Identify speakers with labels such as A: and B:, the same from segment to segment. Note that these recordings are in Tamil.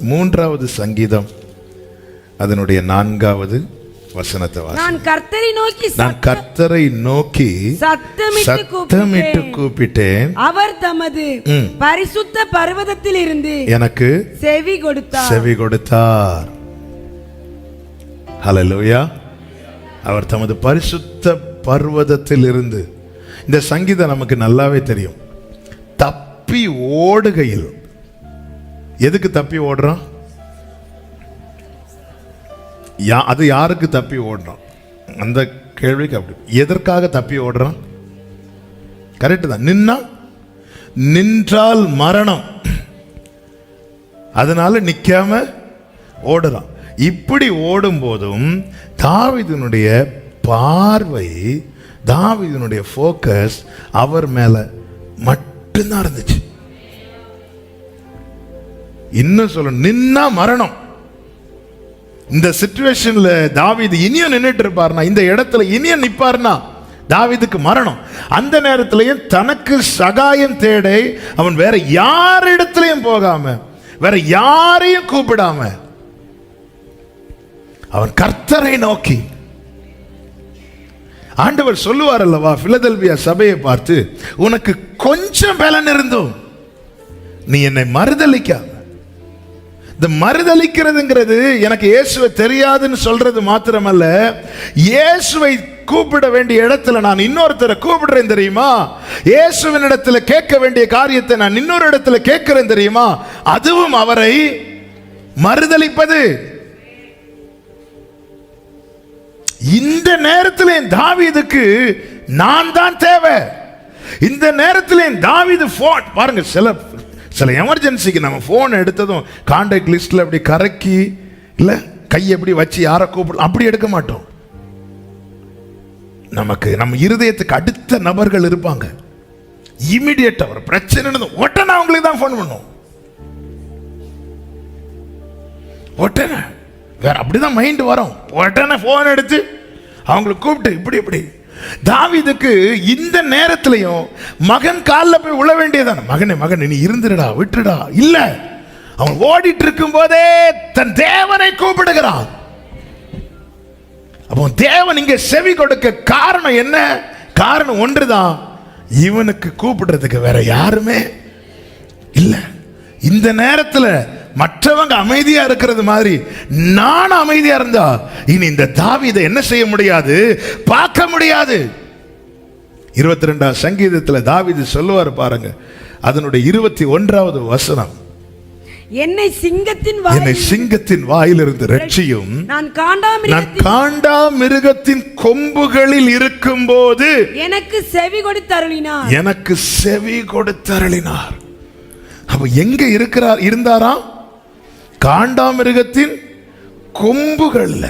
A: மூன்றாவது சங்கீதம் அதனுடைய நான்காவது வசனத்தை
B: நான் கர்த்தரை நோக்கி
A: நான் கர்த்தரை நோக்கி
B: சத்தமிட்டு கூப்பிட்டேன். அவர் தமது. பரிசுத்த பர்வதத்தில் இருந்து
A: எனக்கு
B: செவி கொடுத்தார்.
A: செவி கொடுத்தார். ஹalleluya அவர் தமது பரிசுத்த பர்வதத்தில் இருந்து இந்த சங்கீதம் நமக்கு நல்லாவே தெரியும். தப்பி ஓடுகையில் எதுக்கு தப்பி ஓடுறான்? யா அது யாருக்கு தப்பி ஓடுறான்? அந்த கேள்விக்கு அப்படி. எதற்காக தப்பி ஓடுறான்? கரெக்டு தான். நின்னா நின்றால் மரணம். அதனால நிற்காம ஓடுறான். இப்படி ஓடும் போதும் தாவீதினுடைய பார்வை தாவிதனுடைய ஃபோக்கஸ் அவர் மேலே மட்டும்தான் இருந்துச்சு. இன்னும் சொல்ல நின்னா மரணம். இந்த சுச்சுவேஷன்ல தாவிது இனியும் நின்றுட்டு இருப்பார்னா இந்த இடத்துல இனியும் நிப்பார்னா தாவிதுக்கு மரணம். அந்த நேரத்திலையும் தனக்கு சகாயம் தேடை அவன் வேற யாரிடத்திலையும் போகாம வேற யாரையும் கூப்பிடாம அவன் கர்த்தரை நோக்கி ஆண்டவர் சொல்லுவார் அல்லவா பிலதெல்வியா சபையை பார்த்து உனக்கு கொஞ்சம் பலன் இருந்தும் நீ என்னை மறுதளிக்காம இந்த மறுதலிக்கிறதுங்கிறது எனக்கு இயேசுவை தெரியாதுன்னு சொல்றது மாத்திரமல்ல. இயேசுவை கூப்பிட வேண்டிய இடத்துல நான் இன்னொருத்தரை கூப்பிடுறேன் தெரியுமா? இயேசுவின் இடத்துல கேட்க வேண்டிய காரியத்தை நான் இன்னொரு இடத்துல கேட்கிறேன் தெரியுமா? அதுவும் அவரை மறுதளிப்பது இந்த நேரத்தில் என் தாவிதுக்கு நான் தான் தேவை. இந்த நேரத்தில் என் தாவீது பாருங்க சில சில எமர்ஜென்சிக்கு நம்ம ஃபோன் எடுத்ததும் கான்டாக்ட் லிஸ்ட்டில் அப்படி கறக்கி இல்லை கையை எப்படி வச்சு யாரை கூப்பிடலாம் அப்படி எடுக்க மாட்டோம். நமக்கு நம்ம இருதயத்துக்கு அடுத்த நபர்கள் இருப்பாங்க. இமிடியேட்டாக அவர் பிரச்சனை உடனே அவங்களுக்கு தான் ஃபோன் பண்ணுவோம். உடனே. வேற அப்படிதான் மைண்ட் வரும். உடனே ஃபோன் எடுத்து அவங்களை கூப்பிட்டு இப்படி இப்படி. தாவிதுக்கு இந்த நேரத்திலையும் மகன் காலில் போய் உழ வேண்டியதான மகனே மகன் நீ இருந்துடா விட்டுடா இல்லை. அவன் ஓடிட்டு இருக்கும் போதே தன் தேவனை கூப்பிடுகிறான். அப்போ தேவன் இங்க செவி கொடுக்க காரணம் என்ன? காரணம் ஒன்றுதான். இவனுக்கு கூப்பிடுறதுக்கு வேற யாருமே இல்ல. இந்த நேரத்துல மற்றவங்க அமைதியா இருக்கிறது மாதிரி நான் அமைதியா இருந்தா இனி இந்த தாவீதை என்ன செய்ய முடியாது? பார்க்க முடியாது. இருபத்தி ரெண்டாம் சங்கீதத்துல தாவீது சொல்லுவார் பாருங்க அதனுடைய இருபத்தி ஒன்றாவது வசனம்.
B: என்னை சிங்கத்தின்
A: என்னை சிங்கத்தின் வாயிலிருந்து ரட்சியும்
B: நான்
A: காண்டா மிருகத்தின் கொம்புகளில் இருக்கும்போது
B: எனக்கு செவி கொடுத்தருளினார்.
A: எனக்கு செவி கொடுத்தருளினார். அப்ப எங்க இருக்கிறார் இருந்தாராம்? காண்டாமிருகத்தின் கொம்புகள்ல.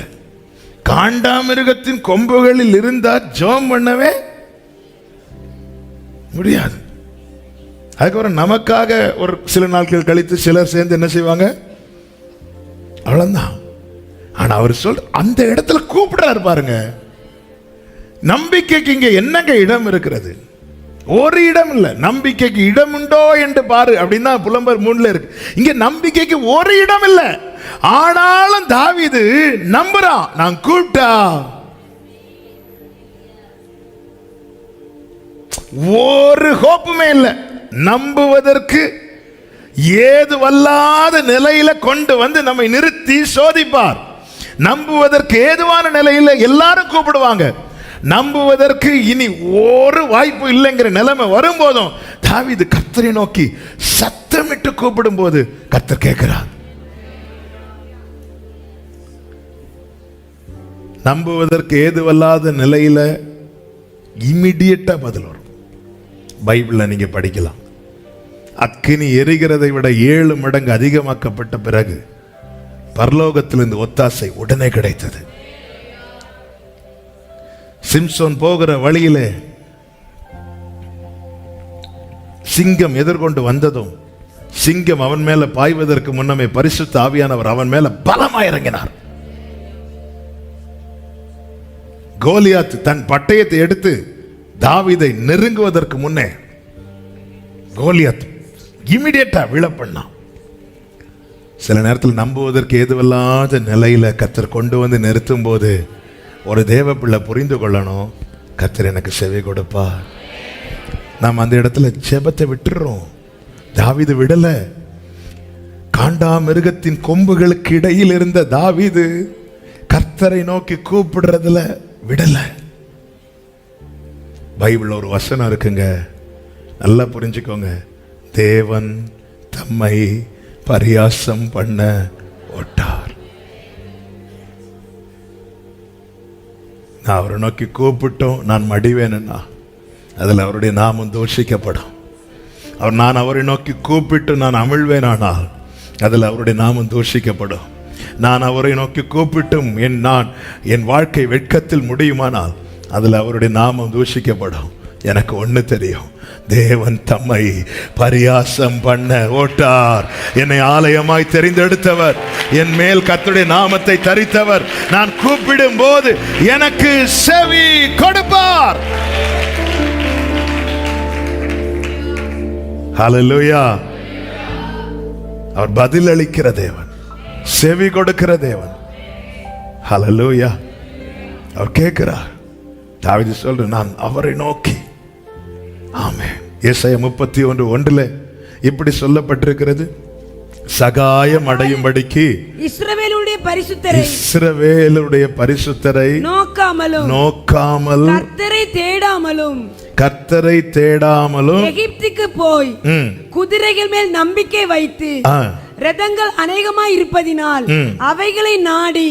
A: காண்டாமிருகத்தின் கொம்புகளில் இருந்தால் ஜோம் பண்ணவே முடியாது. அதுக்கப்புறம் நமக்காக ஒரு சில நாட்கள் கழித்து சிலர் சேர்ந்து என்ன செய்வாங்க? அவ்வளோதான் ஆனால் அவர் சொல் அந்த இடத்துல கூப்பிடுறாரு பாருங்க. நம்பிக்கைக்கு இங்கே என்னங்க இடம் இருக்கிறது? ஒரு இடம் இல்லை. நம்பிக்கைக்கு இடம் உண்டோ என்று பாரு. அப்படின்னு தான் புலம்பர் மூணுல இருக்கு. இங்க நம்பிக்கைக்கு ஒரு இடம் இல்லை. ஆனாலும் தாவிது நம்புறான் நான் கூப்பிட்டா. ஒரு ஹோப்புமே இல்லை. நம்புவதற்கு ஏது வல்லாத நிலையில கொண்டு வந்து நம்மை நிறுத்தி சோதிப்பார். நம்புவதற்கு ஏதுவான நிலையில் எல்லாரும் கூப்பிடுவாங்க. நம்புவதற்கு இனி ஒரு வாய்ப்பு இல்லைங்கிற நிலைமை வரும்போதும் தாவிது கர்த்தரை நோக்கி சத்தமிட்டு கூப்பிடும் போது கர்த்தர் கேட்கிறார். நம்புவதற்கு ஏதுவல்லாத நிலையில இமிடியட்டா பதில் வரும். பைபிளில் நீங்க படிக்கலாம். அக்கினி எரிகிறதை விட ஏழு மடங்கு அதிகமாக்கப்பட்ட பிறகு பரலோகத்திலிருந்து ஒத்தாசை உடனே கிடைத்தது. சிம்சோன் போகிற வழியிலே சிங்கம் எதிர்கொண்டு வந்ததும் சிங்கம் அவன் மேல பாய்வதற்கு முன்னமே பரிசுத்த ஆவியானவர் அவன் மேல பலமா இறங்கினார். கோலியாத் தன் பட்டயத்தை எடுத்து தாவிதை நெருங்குவதற்கு முன்னே கோலியாத் இமிடியேட்டா விழ பண்ணான் சில நேரத்தில் நம்புவதற்கு ஏதுவல்லாத நிலையில கத்தர் கொண்டு வந்து நிறுத்தும் போது ஒரு தேவ பிள்ளை புரிந்து கொள்ளணும். கத்தர் எனக்கு செவி கொடுப்பா. நாம் அந்த இடத்துல செபத்தை விட்டுறோம். தாவீது விடல. காண்டா மிருகத்தின் கொம்புகளுக்கு இடையில் இருந்த தாவிது கர்த்தரை நோக்கி கூப்பிடுறதுல விடலை. பைபிள் ஒரு வசனம் இருக்குங்க. நல்லா புரிஞ்சுக்கோங்க. தேவன் தம்மை பரியாசம் பண்ண ஒட்டா. நான் அவரை நோக்கி கூப்பிட்டோம். நான் மடிவேனா அதில் அவருடைய நாமம் தோஷிக்கப்படும். அவர் நான் அவரை நோக்கி கூப்பிட்டு நான் அமிழ்வேனானால் அதில் அவருடைய நாமம் தூஷிக்கப்படும். நான் அவரை நோக்கி கூப்பிட்டும் என் நான் என் வாழ்க்கை வெட்கத்தில் முடியுமானால் அதில் அவருடைய நாமம் தூஷிக்கப்படும். எனக்கு ஒன்று தெரியும். தேவன் தம்மை பரியாசம் பண்ண ஓட்டார். என்னை ஆலயமாய் தெரிந்தெடுத்தவர். என் மேல் கத்துடைய நாமத்தை தரித்தவர். நான் கூப்பிடும் போது எனக்கு செவி கொடுப்பார். ஹalleluya அவர் பதில் அளிக்கிற தேவன். செவி கொடுக்கிற தேவன். ஹalleluya அவர் கேட்கிறார். தாவிதி சொல்ற நான் அவரை நோக்கி ஆமே ஏசாயா முப்பத்தி ஒன்று ஒன்றுல இப்படி சொல்லப்பட்டிருக்கிறது சகாயம் அடையும்படிக்கு
B: இஸ்ரவேலுடைய பரிசுத்தரை
A: இஸ்ரவேலுடைய பரிசுத்தரை
B: நோக்காமலும்
A: நோக்காமல்
B: கர்த்தரை தேடாமலும்
A: கர்த்தரை தேடாமலும்
B: எகிப்துக்கு போய் குதிரைகள் மேல் நம்பிக்கை வைத்து ரதங்கள் அநேகமாய் இருப்பதினால். அவைகளை நாடி.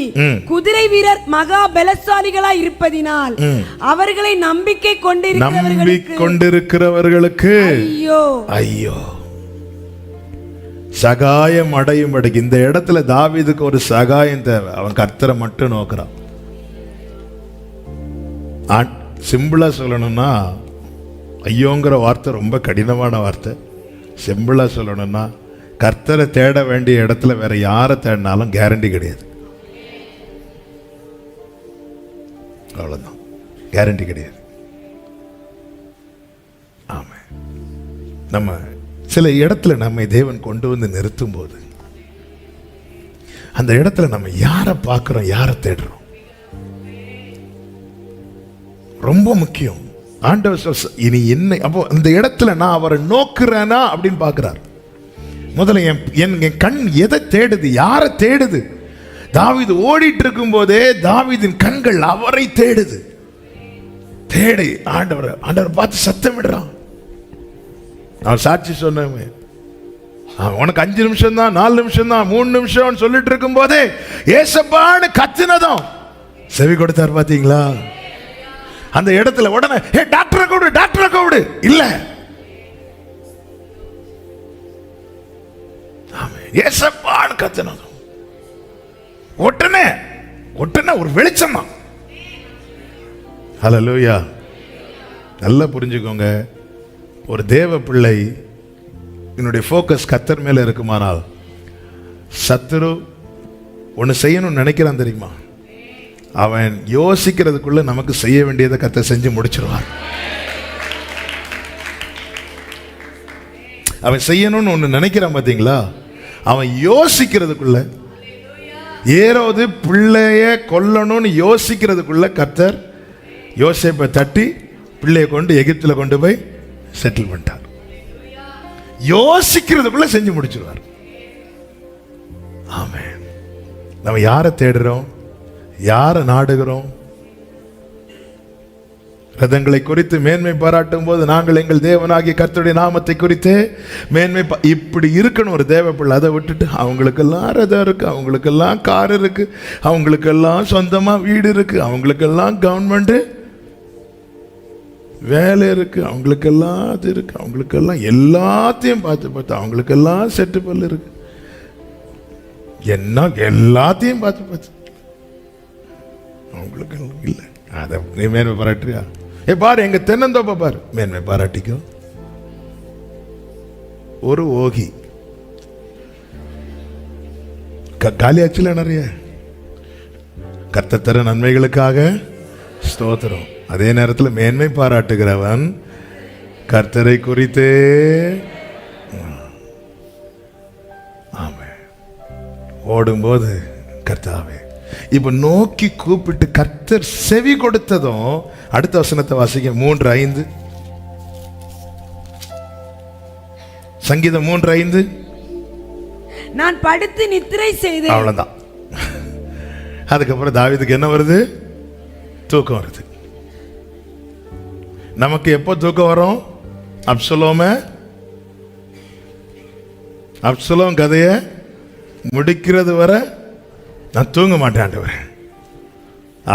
B: குதிரை வீரர் மகா பலசாலிகளாய் இருப்பதினால். அவர்களை நம்பிக்கை
A: நம்பிக்
B: கொண்டிருக்கிறவர்களுக்கு
A: கொண்டிருக்கிறவர்களுக்கு
B: ஐயோ
A: ஐயோ சகாயம் அடையும்படிக்கு இந்த இடத்துல தாவீதுக்கு ஒரு சகாயம் தேவை அவன் கர்த்தரை மட்டும் நோக்குறான் சிம்பிளா சொல்லணும்னா ஐயோங்கிற வார்த்தை ரொம்ப கடினமான வார்த்தை சிம்பிளா சொல்லணும்னா கர்த்தரை தேட வேண்டிய இடத்துல வேற யாரை தேடினாலும் கேரண்டி கிடையாது. அவ்வளோதான் கேரண்டி கிடையாது. ஆமா நம்ம சில இடத்துல நம்மை தேவன் கொண்டு வந்து நிறுத்தும் போது அந்த இடத்துல நம்ம யாரை பார்க்குறோம் யாரை தேடுறோம்? ரொம்ப முக்கியம். ஆண்டவர் இனி என்ன அப்போ அந்த இடத்துல நான் அவரை நோக்குறேனா அப்படின்னு பார்க்குறாரு. முதல்ல என் என் என் கண் எதை தேடுது? யாரை தேடுது? தாவிது ஓடிட்டு இருக்கும் போதே தாவிதின் கண்கள் அவரை தேடுது. தேடி ஆண்டவர் ஆண்டவர் பார்த்து சத்தமிடுறான் நான் சாட்சி சொன்னேன். உனக்கு அஞ்சு நிமிஷம் தான் நாலு நிமிஷம் தான் மூணு நிமிஷம் சொல்லிட்டு இருக்கும் போதே ஏசப்பான்னு கத்தினதும் செவி கொடுத்தார் பாத்தீங்களா அந்த இடத்துல உடனே ஏ டாக்டரை கூப்பிடு டாக்டரை கூப்பிடு. இல்லை. ஏசப்பான்னு கத்துனதும் ஒட்டுனே ஒட்டுனே ஒரு வெளிச்சம். தான் ஹலலூயா நல்லா புரிஞ்சுக்கோங்க. ஒரு தேவ பிள்ளை என்னுடைய ஃபோக்கஸ் கத்தர் மேலே இருக்குமானால் சத்துரு ஒன்று செய்யணும்னு நினைக்கிறான் தெரியுமா? அவன் யோசிக்கிறதுக்குள்ள நமக்கு செய்ய வேண்டியதை கத்த செஞ்சு முடிச்சிருவான் அவன் செய்யணும்னு ஒன்று நினைக்கிறான் பார்த்தீங்களா அவன் யோசிக்கிறதுக்குள்ள ஏறோது பிள்ளைய கொல்லணும்னு யோசிக்கிறதுக்குள்ள கத்தர் யோசிப்பை தட்டி பிள்ளைய கொண்டு எகிப்தில் கொண்டு போய் செட்டில் பண்ணிட்டார். யோசிக்கிறதுக்குள்ள செஞ்சு முடிச்சிருவார். ஆமே நம்ம யாரை தேடுறோம்? யாரை நாடுகிறோம்? ரதங்களை குறித்து மேன்மை பாராட்டும் போது நாங்கள் எங்கள் தேவனாகிய கர்த்தருடைய நாமத்தை குறித்து மேன்மை இப்படி இருக்கணும். ஒரு தேவ பிள்ளை அதை விட்டுட்டு அவங்களுக்கெல்லாம் ரதம் இருக்குது அவங்களுக்கெல்லாம் கார் இருக்குது அவங்களுக்கெல்லாம் சொந்தமாக வீடு இருக்குது அவங்களுக்கெல்லாம் கவர்மெண்ட்டு வேலை இருக்குது அவங்களுக்கெல்லாம் அது இருக்குது அவங்களுக்கெல்லாம் எல்லாத்தையும் பார்த்து பார்த்து அவங்களுக்கெல்லாம் செட்டு பல் இருக்கு. என்ன எல்லாத்தையும் பார்த்து பார்த்து. அவங்களுக்கெல்லாம் இல்லை. அதை நீ மேன்மை பாராட்டுறியா? ஏ பாரு எங்க தென்னந்தோப்பை பாரு. மேன்மை பாராட்டிக்கோ. ஒரு ஓகி. க- காலியாச்சுல நிறைய. கர்த்தத்தர நன்மைகளுக்காக ஸ்தோத்திரம். அதே நேரத்தில் மேன்மை பாராட்டுகிறவன் கர்த்தரை குறித்தே. ஆமென். ஓடும்போது கர்த்தாவே இப்ப நோக்கி கூப்பிட்டு கர்த்தர் செவி கொடுத்ததும் அடுத்த வசனத்தை வாசிக்க மூன்று ஐந்து. சங்கீதம் மூன்று ஐந்து.
B: நான் படுத்து நித்திரை செய்து
A: அவ்வளவுதான். அதுக்கப்புறம் தாவீதுக்கு என்ன வருது? தூக்கம் வருது. நமக்கு எப்போ தூக்கம் வரும்? அப்சலோம? அப்சலோம் கதையை முடிக்கிறது வரை நான் தூங்க மாட்டேன்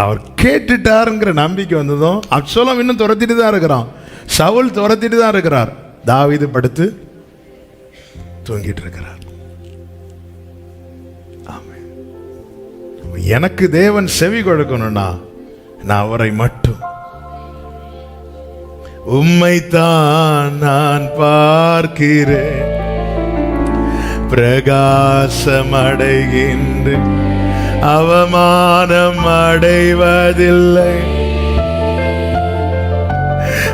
A: அவர் கேட்டுட்டாருங்கிற நம்பிக்கை வந்ததும் அப்சலோம் இன்னும் துரத்திட்டு தான் இருக்கிறான். சவுல் துரத்திட்டு தான் இருக்கிறார். தாவிது படுத்து தூங்கிட்டு இருக்கிறார். எனக்கு தேவன் செவி கொடுக்கணும்னா நான் அவரை மட்டும். உம்மைத்தான் நான் பார்க்கிறேன். பிரகாசமடைகின்ற அவமானம் அடைவதில்லை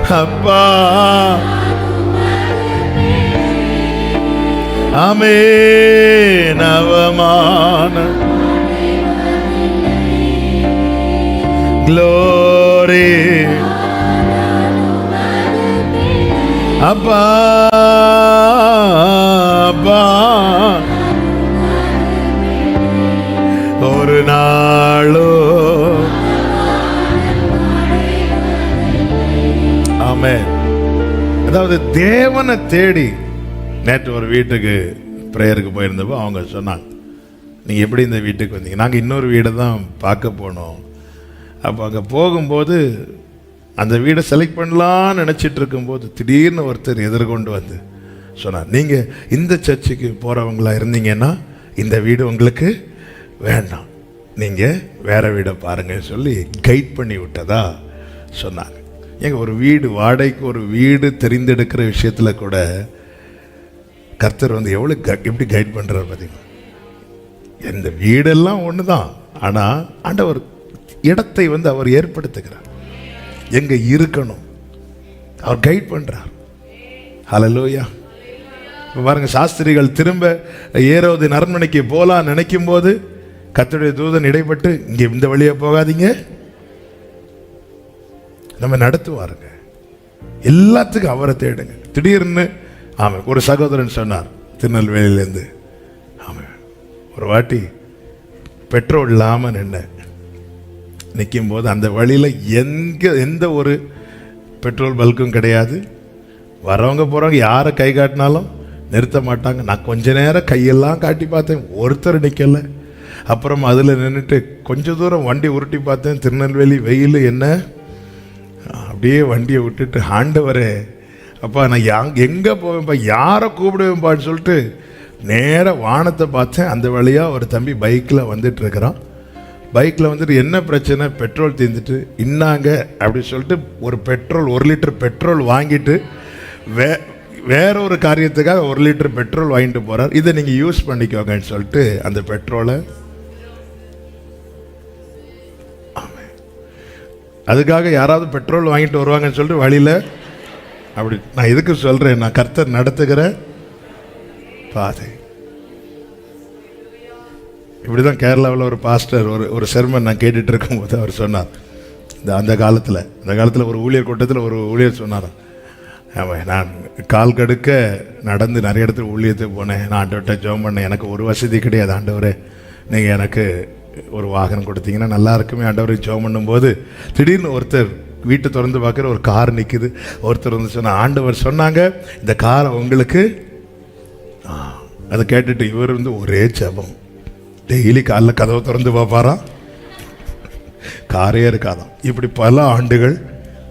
A: அப்பா அவமானம். Glory. அப்பா அப்பா. அதாவது தேவனை தேடி நேற்று ஒரு வீட்டுக்கு ப்ரேயருக்கு போயிருந்தப்போ அவங்க சொன்னாங்க நீங்கள் எப்படி இந்த வீட்டுக்கு வந்தீங்க? நாங்கள் இன்னொரு வீடை தான் பார்க்க போனோம். அப்போ அங்கே போகும்போது அந்த வீடை செலக்ட் பண்ணலான்னு நினச்சிட்டு இருக்கும்போது திடீர்னு ஒருத்தர் எதிர்கொண்டு வந்து சொன்னார் நீங்கள் இந்த சர்ச்சுக்கு போகிறவங்களா இருந்தீங்கன்னா இந்த வீடு உங்களுக்கு வேண்டாம். நீங்கள் வேற வீடை பாருங்கன்னு சொல்லி கைட் பண்ணி விட்டதா? சொன்னாங்க. ஏங்க ஒரு வீடு வாடகைக்கு ஒரு வீடு தெரிந்தெடுக்கிற விஷயத்தில் கூட கர்த்தர் வந்து எவ்வளோ க- எப்படி கைட் பண்ணுறாரு பார்த்தீங்களா இந்த வீடெல்லாம் ஒன்று தான் ஆனால் ஆண்டவர் இடத்தை வந்து அவர் ஏற்படுத்துகிறார். எங்கே இருக்கணும். அவர் கைட் பண்ணுறார் ஹலலோயா இப்ப பாருங்கள் சாஸ்திரிகள் திரும்ப ஏறோது அரண்மனைக்கு போகலாம் நினைக்கும் போது கர்த்தருடைய தூதன் இடைப்பட்டு இங்கே இந்த வழியாக போகாதீங்க. நம்ம நடத்துவாருங்க. எல்லாத்துக்கும் அவரை தேடுங்க. திடீர்னு ஆமாம் ஒரு சகோதரன் சொன்னார் திருநெல்வேலியிலேருந்து. ஆமாம் ஒரு வாட்டி பெட்ரோல் இல்லாமல் நின்னேன் நிற்கும் போது அந்த வழியில் எங்கே எந்த ஒரு பெட்ரோல் பல்க்கும் கிடையாது. வரவங்க போகிறவங்க யாரை கை காட்டினாலும் நிறுத்த மாட்டாங்க. நான் கொஞ்ச நேரம் கையெல்லாம் காட்டி பார்த்தேன் ஒருத்தர் நிற்கலை அப்புறம் அதில் நின்றுட்டு கொஞ்ச தூரம் வண்டி உருட்டி பார்த்தேன் திருநெல்வேலி வெயில் என்ன? அப்படியே வண்டியை விட்டுட்டு ஆண்டவரே அப்பா நான் யா எங்கே போவேன்ப்பா யாரை கூப்பிடுவேன்ப்பான்னு சொல்லிட்டு நேராக வானத்தை பார்த்தேன். அந்த வழியாக ஒரு தம்பி பைக்கில் வந்துட்டுருக்கிறான் பைக்கில் வந்துட்டு என்ன பிரச்சனை? பெட்ரோல் தீர்ந்துட்டு இன்னாங்க? அப்படி சொல்லிட்டு ஒரு பெட்ரோல் ஒரு லிட்டர் பெட்ரோல் வாங்கிட்டு வே வேற ஒரு காரியத்துக்காக ஒரு லிட்டர் பெட்ரோல் வாங்கிட்டு போகிறார் இதை நீங்கள் யூஸ் பண்ணிக்கோங்கன்னு சொல்லிட்டு அந்த பெட்ரோலை அதுக்காக யாராவது பெட்ரோல் வாங்கிட்டு வருவாங்கன்னு சொல்லிட்டு வழியில் அப்படி நான் எதுக்கு சொல்கிறேன் நான் கர்த்தர் நடத்துகிற பாதை. இப்படி தான் கேரளாவில் ஒரு பாஸ்டர் ஒரு ஒரு செர்மன் நான் கேட்டுட்டு இருக்கும்போது அவர் சொன்னார். இந்த அந்த காலத்தில் அந்த காலத்தில் ஒரு ஊழியர் கூட்டத்தில் ஒரு ஊழியர் சொன்னார் நான் கால் கடுக்க நடந்து நிறைய இடத்துல ஊழியத்துக்கு போனேன். நான் ஆண்டவர்கிட்ட ஜோம் பண்ணேன். எனக்கு ஒரு வசதி கிடையாது ஆண்டவரே. நீங்கள் எனக்கு ஒரு வாகனம் கொடுத்தீங்கன்னா நல்லா இருக்குமே ஆண்டவரை ஜோம் பண்ணும்போது திடீர்னு ஒருத்தர் வீட்டை திறந்து பார்க்குற ஒரு கார் நிற்குது ஒருத்தர் வந்து சொன்ன ஆண்டவர் சொன்னாங்க இந்த காரை உங்களுக்கு அதை கேட்டுட்டு இவர் வந்து ஒரே ஜபம். டெய்லி காலைல கதவை திறந்து பார்ப்பாராம் காரே இருக்காதாம். இப்படி பல ஆண்டுகள்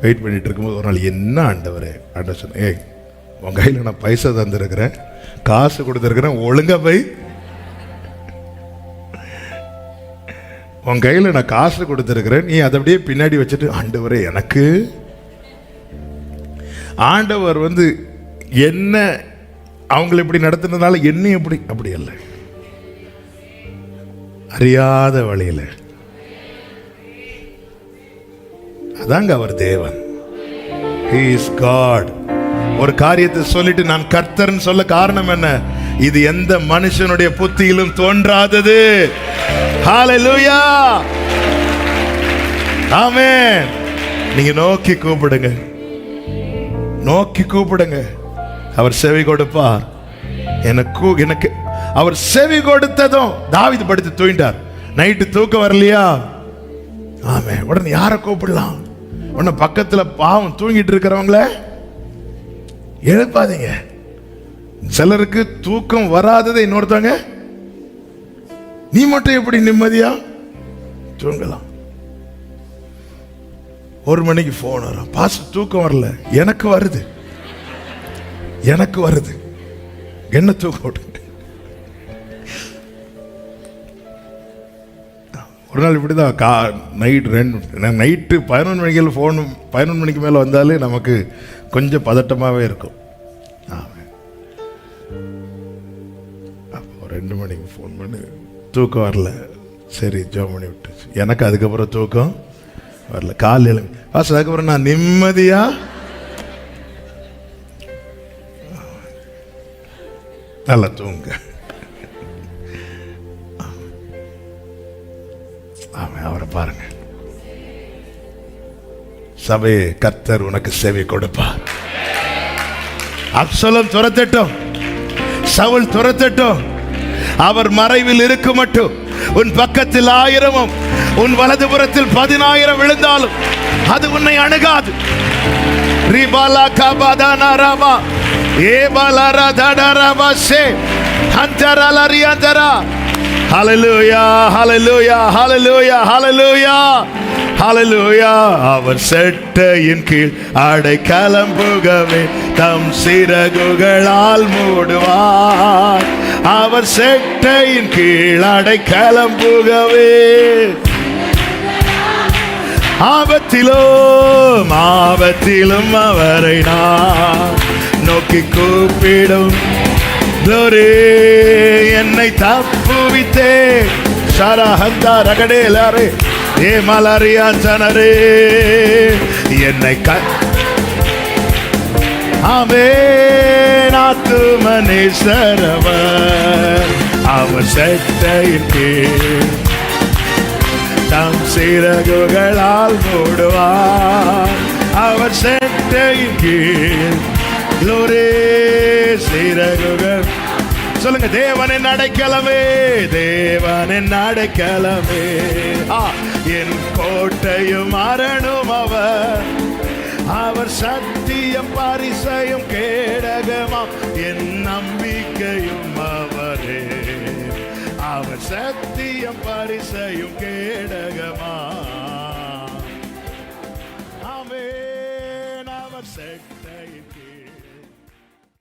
A: வெயிட் பண்ணிட்டு இருக்கும்போது ஒரு நாள் என்ன ஆண்டவர்? ஆண்டவர் சொன்னேன் ஏய் உன் கையில் நான் பைசா தந்துருக்கிறேன் காசு கொடுத்துருக்கிறேன் ஒழுங்கா போய் உன் கையில் நான் காசு கொடுத்துருக்குறேன். நீ அதை அப்படியே பின்னாடி வச்சுட்டு ஆண்டவரே எனக்கு ஆண்டவர் வந்து என்ன அவங்களை இப்படி நடத்துனதுனால என்ன எப்படி அப்படி அல்ல. அறியாத வழியில. அதாங்க அவர் தேவன். இஸ் காட் ஒரு காரியத்தை சொல்லிட்டு நான் கர்த்தர்னு சொல்ல காரணம் என்ன? இது எந்த மனுஷனுடைய புத்தியிலும் தோன்றாதது. ஹalleluya ஆமென் நீங்க நோக்கி கூப்பிடுங்க. நோக்கி கூப்பிடுங்க. அவர் செவி கொடுப்பார். எனக்கு எனக்கு அவர் செவி கொடுத்ததும் தாவீது படுத்து தூங்கிட்டார். நைட்டு தூக்கம் வரலையா? ஆமே உடனே யாரை கூப்பிடலாம்? உடனே பக்கத்தில் பாவம் தூங்கிட்டு இருக்கிறவங்கள எழுப்பாதீங்க. சிலருக்கு தூக்கம் வராததை இன்னொருத்தவங்க நீ மட்டும் எப்படி நிம்மதியா? தூங்கலாம். ஒரு மணிக்கு ஃபோன் வரும். பாச தூக்கம் வரல. எனக்கு வருது. எனக்கு வருது. என்ன தூக்கம் விட்டு ஒரு நாள் இப்படிதான் கா நைட் ரெண்டு நைட்டு பதினொன்று மணிக்கு ஃபோன் பதினொன்று மணிக்கு மேலே வந்தாலே நமக்கு கொஞ்சம் பதட்டமாகவே இருக்கும். ஆமாம் அப்போ ரெண்டு மணிக்கு ஃபோன் பண்ணி. தூக்கம் வரல. சரி ஜோ பண்ணி விட்டுச்சு. எனக்கு அதுக்கப்புறம் தூக்கம் வரல. கால் எழுங்க ஃபர்ஸ்ட் அதுக்கப்புறம் நான் நிம்மதியா? நல்லா தூங்க. ஆமாம் அவரை பாருங்க. சபை கர்த்தர் உனக்கு செவி கொடுப்பார். அப்சலம் துரத்தட்டும். சவுல் துரத்தட்டும். அவர் மறைவில் இருக்க மட்டும் உன் பக்கத்தில் ஆயிரமும் உன் வலதுபுறத்தில் பதினாயிரம் விழுந்தாலும் அது உன்னை அணுகாது. ரிபாலா கபாதானா ராமா ஏபாலா ராதாடா ராமா சே. ஹந்தரா ரியந்தரா ஹalleluya ஹalleluya ஹalleluya ஹalleluya. ஹalleluya அவர் செட்டையின் கீழ் அடைக்கலம் புகவே தம் சிறகுகளால் மூடுவார். அவர் செட்டையின் கீழ் அடைக்கலம் புகவே ஆபத்திலும் ஆபத்திலும் அவரை நான் நோக்கி கூப்பிடும். என்னை தப்புவித்தே. சரஹந்தா ரகடே லாரே ஏ மலரியா ஜனரே என்னை க ஆமே நான் நாத்துமனேஸ்வரவர் அவர் செட்டையின் கீழ் தம் சிறகுகளால் மூடுவார் அவர் செட்டையின் கீழ் glory, சிறகுகள். சொல்லுங்க தேவனின் அடைக்கலமே தேவனின் அடைக்கலமே. என் கோட்டையும் அரணும் அவர். அவர் சத்தியம் பரிசயம் கேடகமாம். என் நம்பிக்கையும் அவரே. அவர் சத்தியம் பரிசையும் கேடகமாம்.